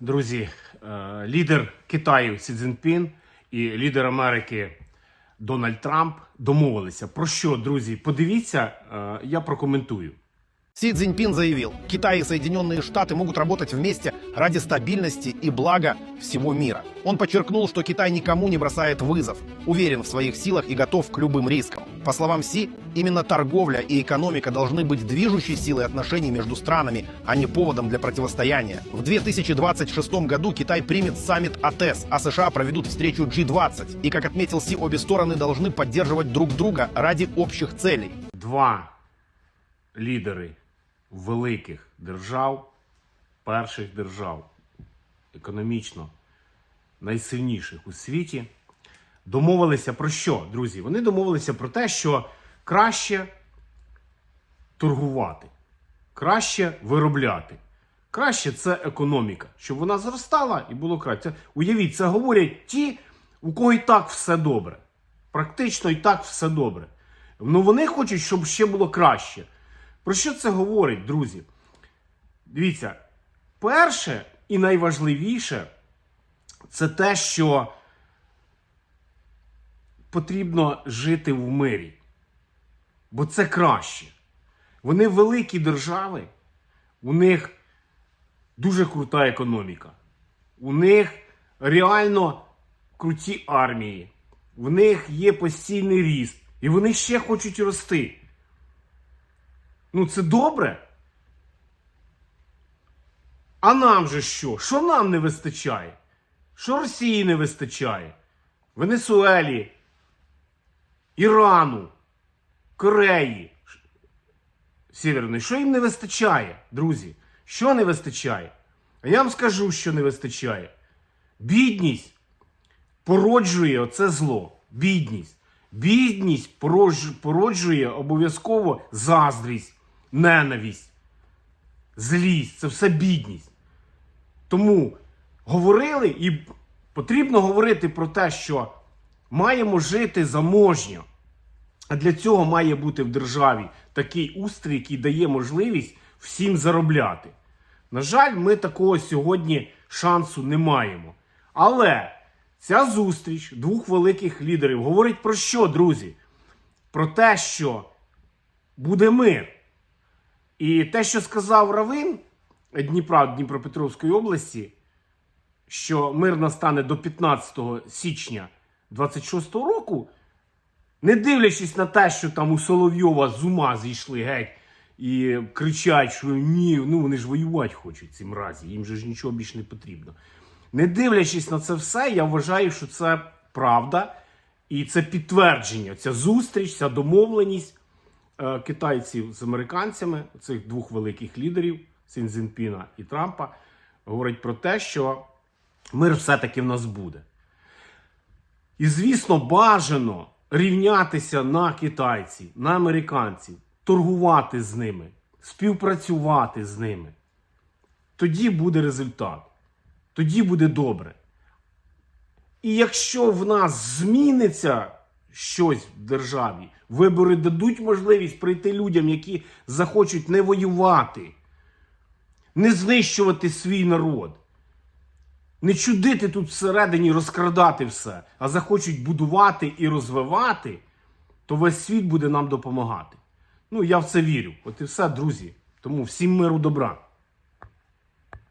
Друзі, е, лідер Китаю Сі Цзіньпін і лідер Америки Дональд Трамп домовилися. Про що, друзі? Подивіться, е, я прокоментую. Си Цзиньпин заявил, Китай и Соединенные Штаты могут работать вместе ради стабильности и блага всего мира. Он подчеркнул, что Китай никому не бросает вызов, уверен в своих силах и готов к любым рискам. По словам Си, именно торговля и экономика должны быть движущей силой отношений между странами, а не поводом для противостояния. В 2026 году Китай примет саммит АТЭС, а США проведут встречу G20. И, как отметил Си, обе стороны должны поддерживать друг друга ради общих целей. Два лідери великих держав, перших держав, економічно найсильніших у світі, домовилися про що, друзі? Вони домовилися про те, що краще торгувати, краще виробляти. Краще це економіка, щоб вона зростала і було краще. Уявіть, це говорять ті, у кого і так все добре. Практично і так все добре. Ну вони хочуть, щоб ще було краще. Про що це говорить, друзі? Дивіться, перше і найважливіше це те, що потрібно жити в мирі. Бо це краще. Вони великі держави, у них дуже крута економіка. У них реально круті армії. В них є постійний ріст. І вони ще хочуть рости. Ну, це добре. А нам же що? Що нам не вистачає? Що Росії не вистачає? Венесуелі, Ірану, Кореї Сєвєрної. Що їм не вистачає, друзі? Що не вистачає? А я вам скажу, що не вистачає. Бідність породжує оце зло. Бідність. Бідність породжує обов'язково заздрість, ненависть, злість. Це все бідність. Тому говорили і потрібно говорити про те, що маємо жити заможньо. А для цього має бути в державі такий устрій, який дає можливість всім заробляти. На жаль, ми такого сьогодні шансу не маємо. Але ця зустріч двох великих лідерів говорить про що, друзі? Про те, що буде мир. І те, що сказав Равин Дніпра Дніпропетровської області, що мир настане до 15 січня 26 року, не дивлячись на те, що там у Соловйова з ума зійшли геть і кричать, що ні, ну вони ж воювати хочуть ці мразі, їм же ж нічого більш не потрібно. Не дивлячись на це все, я вважаю, що це правда і це підтвердження. Ця зустріч, ця домовленість китайців з американцями, цих двох великих лідерів Сін Цзіньпіна і Трампа, говорить про те, що мир все-таки в нас буде. І, звісно, бажано рівнятися на китайців, на американців, торгувати з ними, співпрацювати з ними. Тоді буде результат. Тоді буде добре. І якщо в нас зміниться щось в державі, вибори дадуть можливість прийти людям, які захочуть не воювати, не знищувати свій народ, не чудити тут всередині, розкрадати все, а захочуть будувати і розвивати, то весь світ буде нам допомагати. Ну, я в це вірю. От і все, друзі. Тому всім миру добра.